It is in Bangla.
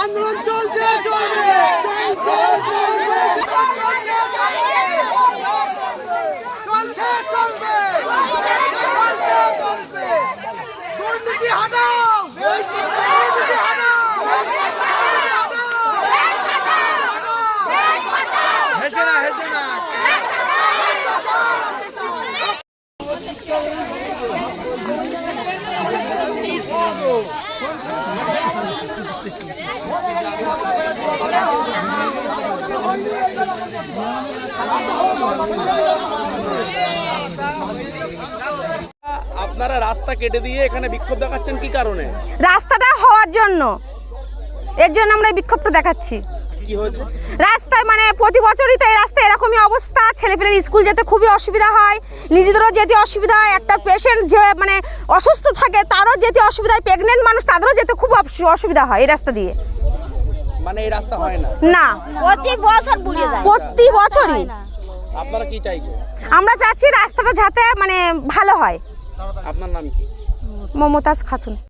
আন্দোলন চলছে চলবে। আপনারা রাস্তা কেটে দিয়ে এখানে বিক্ষোভ দেখাচ্ছেন কি কারণে? রাস্তাটা হওয়ার জন্য। এর জন্য আমরা বিক্ষোভটা দেখাচ্ছি। কি হয়েছে? রাস্তায় মানে প্রতি বছরই তো এই রাস্তায় এরকমই অবস্থা। ছেলেপেলের স্কুল যেতে খুবই অসুবিধা হয়। নিজেদেরও যেতে অসুবিধা হয়। একটা পেশেন্ট যে মানে অসুস্থ থাকে তারও যেতে অসুবিধা হয়। প্রেগনেন্ট মানুষ তাদেরও যেতে খুব অস- অসুবিধা হয় এই রাস্তা দিয়ে। মানে এই রাস্তা হয় না? না। প্রতি বছর বুঝে যায়। প্রতি বছরই। আপনারা কি চাইছেন? আমরা চাচ্ছি রাস্তাটা যাতে মানে ভালো হয়। আপনার নাম কি? মমতাজ খাতুন।